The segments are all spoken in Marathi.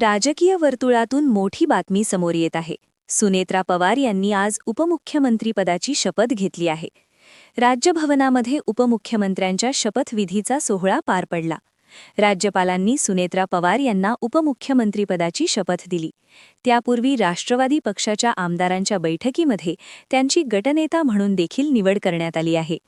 राजकीय वर्तुळातून मोठी बातमी समोर येत आहे. सुनेत्रा पवार यांनी आज उपमुख्यमंत्रीपदाची शपथ घेतली आहे. राज्यभवनामध्ये उपमुख्यमंत्र्यांच्या शपथविधीचा सोहळा पार पडला. राज्यपालांनी सुनेत्रा पवार यांना उपमुख्यमंत्रीपदाची शपथ दिली. त्यापूर्वी राष्ट्रवादी पक्षाच्या आमदारांच्या बैठकीमध्ये त्यांची गटनेता म्हणून देखील निवड करण्यात आली आहे.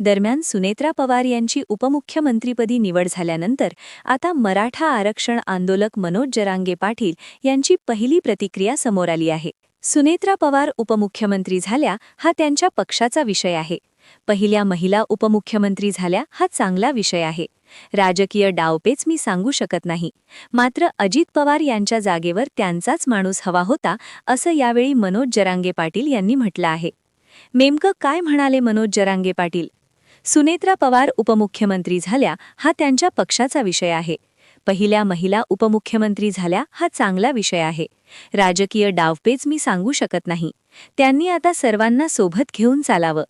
दरम्यान सुनेत्रा पवार यांची उपमुख्यमंत्रीपदी निवड झाल्यानंतर आता मराठा आरक्षण आंदोलक मनोज जरांगे पाटील यांची पहिली प्रतिक्रिया समोर आली आहे. सुनेत्रा पवार उपमुख्यमंत्री झाल्या हा त्यांच्या पक्षाचा विषय आहे. पहिल्या महिला उपमुख्यमंत्री झाल्या हा चांगला विषय आहे. राजकीय डावपेच मी सांगू शकत नाही. मात्र अजित पवार यांच्या जागेवर त्यांचाच माणूस हवा होता असं यावेळी मनोज जरांगे पाटील यांनी म्हटलं आहे. नेमकं काय म्हणाले मनोज जरांगे पाटील? सुनेत्रा पवार उपमुख्यमंत्री झाल्या हा त्यांच्या पक्षाचा विषय आहे. पहिल्या महिला उपमुख्यमंत्री झाल्या हा चांगला विषय आहे. राजकीय डावपेच मी सांगू शकत नाही. त्यांनी आता सर्वांना सोबत घेऊन चालावं.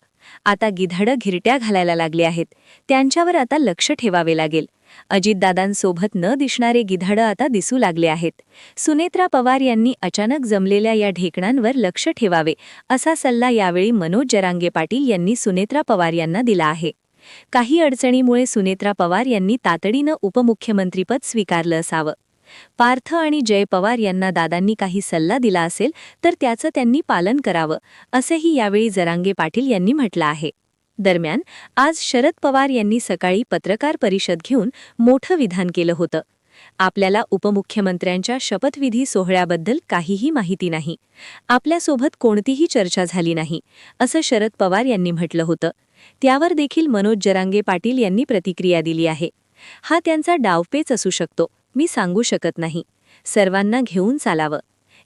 आता गिधाडं घिरट्या घालायला लागले आहेत. त्यांच्यावर आता लक्ष ठेवावे लागेल. अजितदादांसोबत न दिसणारे गिधाडं आता दिसू लागले आहेत. सुनेत्रा पवार यांनी अचानक जमलेल्या या ढेकणांवर लक्ष ठेवावे असा सल्ला यावेळी मनोज जरांगे पाटील यांनी सुनेत्रा पवार यांना दिला आहे. काही अडचणीमुळे सुनेत्रा पवार यांनी तातडीनं उपमुख्यमंत्रीपद स्वीकारलं असावं. पार्थ आणि जय पवार यांना दादांनी काही सल्ला दिला असेल तर त्याचं त्यांनी पालन करावं असंही यावेळी जरांगे पाटील यांनी म्हटलं आहे. दरम्यान आज शरद पवार यांनी सकाळी पत्रकार परिषद घेऊन मोठं विधान केलं होतं. आपल्याला उपमुख्यमंत्र्यांच्या शपथविधी सोहळ्याबद्दल काहीही माहिती नाही. आपल्यासोबत कोणतीही चर्चा झाली नाही असं शरद पवार यांनी म्हटलं होतं. त्यावर देखील मनोज जरांगे पाटील यांनी प्रतिक्रिया दिली आहे. हा त्यांचा डावपेच असू शकतो. मी सांगू शकत नाही. सर्वांना घेऊन चालावं.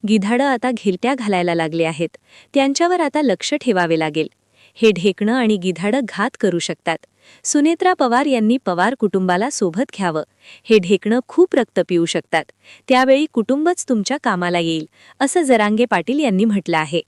गिधाडं आता घिरट्या घालायला लागले आहेत. त्यांच्यावर आता लक्ष ठेवावे लागेल. हे ढेकणं आणि गिधाडं घात करू शकतात. सुनेत्रा पवार यांनी पवार कुटुंबाला सोबत घ्यावं. हे ढेकणं खूप रक्त पिऊ शकतात. त्यावेळी कुटुंबच तुमच्या कामाला येईल असं जरांगे पाटील यांनी म्हटलं आहे.